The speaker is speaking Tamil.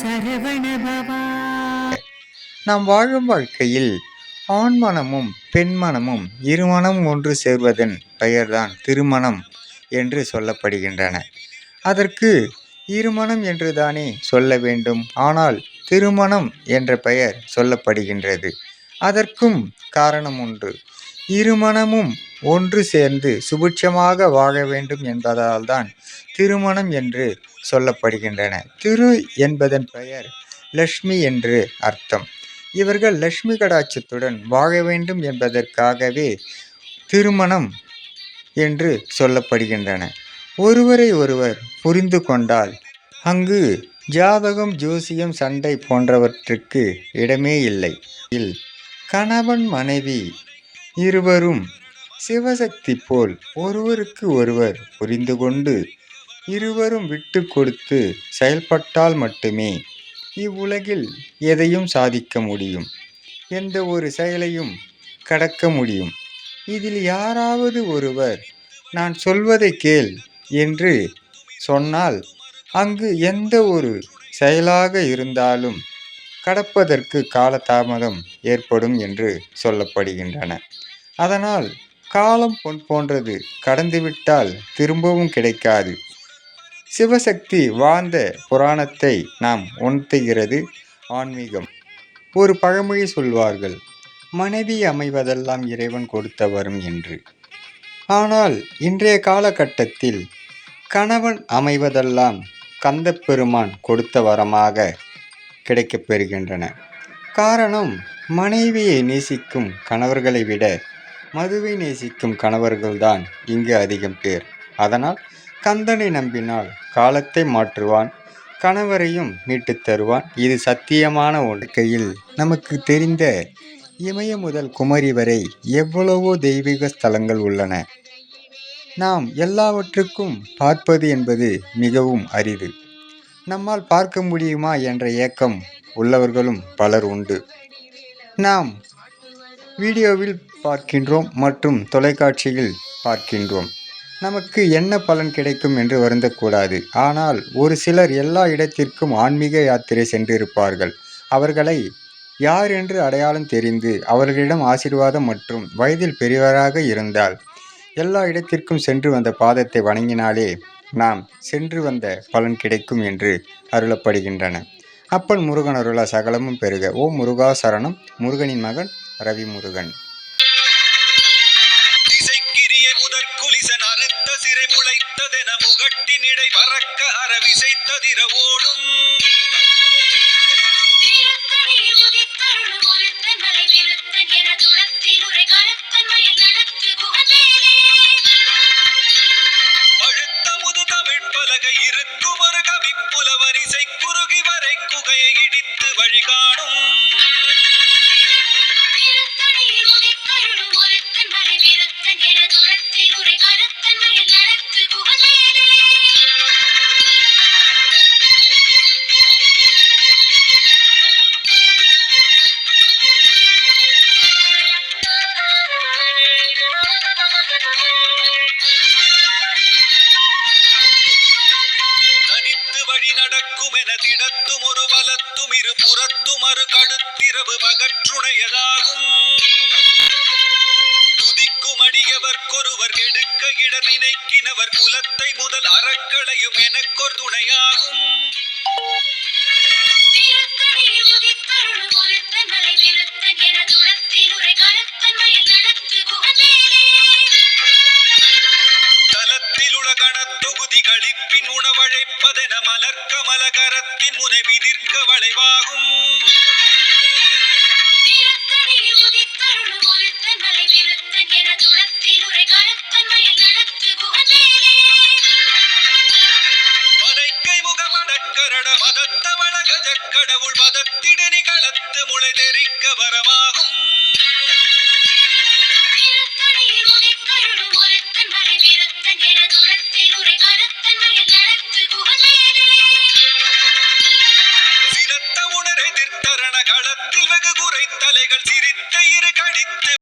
சரவணபவா நாம் வாழும் வாழ்க்கையில் ஆண் மனமும் பெண் மனமும் இருமனம் ஒன்று சேர்வதன் பெயர்தான் திருமணம் என்று சொல்லப்படுகின்றன. அதற்கு இருமணம் என்று தானே சொல்ல வேண்டும். ஆனால் திருமணம் என்ற பெயர் சொல்லப்படுகின்றது. அதற்கும் காரணம் ஒன்று. இருமணமும் ஒன்று சேர்ந்து சுபிட்சமாக வாழ வேண்டும் என்பதால்தான் திருமணம் என்று சொல்லப்படுகின்றன. திரு என்பதன் பெயர் லக்ஷ்மி என்று அர்த்தம். இவர்கள் லக்ஷ்மி கடாட்சத்துடன் வாழ வேண்டும் என்பதற்காகவே திருமணம் என்று சொல்லப்படுகின்றன. ஒருவரை ஒருவர் புரிந்து கொண்டால் அங்கு ஜாதகம் ஜோசியம் சண்டை போன்றவற்றுக்கு இடமே இல்லை. கணவன் மனைவி இருவரும் சிவசக்தி போல் ஒருவருக்கு ஒருவர் புரிந்து கொண்டு இருவரும் விட்டு கொடுத்து செயல்பட்டால் மட்டுமே இவ்வுலகில் எதையும் சாதிக்க முடியும். எந்த ஒரு செயலையும் கடக்க முடியும். இதில் யாராவது ஒருவர் நான் சொல்வதை கேள் என்று சொன்னால் அங்கு எந்த ஒரு செயலாக இருந்தாலும் கடப்பதற்கு காலதாமதம் ஏற்படும் என்று சொல்லப்படுகின்றன. அதனால் காலம் பொன் போன்றது. கடந்துவிட்டால் திரும்பவும் கிடைக்காது. சிவசக்தி வாழ்ந்த புராணத்தை நாம் உணர்த்துகிறது ஆன்மீகம். ஒரு பழமொழி சொல்வார்கள் மனைவி அமைவதெல்லாம் இறைவன் கொடுத்த வரும் என்று. ஆனால் இன்றைய காலகட்டத்தில் கணவன் அமைவதெல்லாம் கந்த பெருமான் கொடுத்த வரமாக கிடைக்கப்பெறுகின்றன காரணம் மனைவியை நேசிக்கும் கணவர்களை விட மதுவை நேசிக்கும் கணவர்கள்தான் இங்கு அதிகம் பேர். அதனால் கந்தனை நம்பினால் காலத்தை மாற்றுவான் கணவரையும் மீட்டுத் தருவான். இது சத்தியமான ஒடுக்கையில் நமக்கு தெரிந்த இமய முதல் குமரி வரை எவ்வளவோ தெய்வீக ஸ்தலங்கள் உள்ளன. நாம் எல்லாவற்றுக்கும் பார்ப்பது என்பது மிகவும் அரிது. நம்மால் பார்க்க முடியுமா என்ற ஏக்கம் உள்ளவர்களும் பலர் உண்டு. நாம் வீடியோவில் பார்க்கின்றோம் மற்றும் தொலைக்காட்சியில் பார்க்கின்றோம். நமக்கு என்ன பலன் கிடைக்கும் என்று வருந்தக்கூடாது. ஆனால் ஒரு சிலர் எல்லா இடத்திற்கும் ஆன்மீக யாத்திரை சென்றிருப்பார்கள். அவர்களை யார் என்று அடையாளம் தெரிந்து அவர்களிடம் ஆசீர்வாதம் மற்றும் வயதில் பெரியவராக இருந்தால் எல்லா இடத்திற்கும் சென்று வந்த பாதத்தை வணங்கினாலே நாம் சென்று வந்த பலன் கிடைக்கும் என்று அருளப்படுகின்றன. அப்பன் முருகன் அருளா சகலமும் பெருக ஓ முருகா சரணம். முருகனின் மகன் ரவி முருகன் திசைக்கிரிய முதற் குலிசன் அறுத்த சிறை முளைத்ததென முகட்டினிடை பறக்க அறவிசைத்ததிர ஓடும் திருத்தணியில் உதித்தருளும் ஒருத்தன் மலை விருத்தன் என துளத்தில் உரை கருத்தன் மயில் நடத்து குகந்தேலே. பழுத்த முது தமிழ் பலகை இருக்கும் ஒரு கவிப்புலவர் இசை குறுகி வரை குகையை இடித்து வழிகாணும் அரு கடுத்திரவு பகற்றுணையதாகும் துதிக்கும் அடியவர்க்கொருவர் கெடுக்க இட நினைக்கினவர் குலத்தை முதல் அறக்களையும் எனக்கொரு துணையாகும். தலத்தில் உலகண தொகுதி கழிப்பின் உணவழைப்பதென மலர்க்க கரத்தின் உணவிதிர்க்க வளைவாகும் மதத்தவள கஜக்கடவுள் மதத்திடு நிகழத்து முளை தெரிக்க வரமாகும்.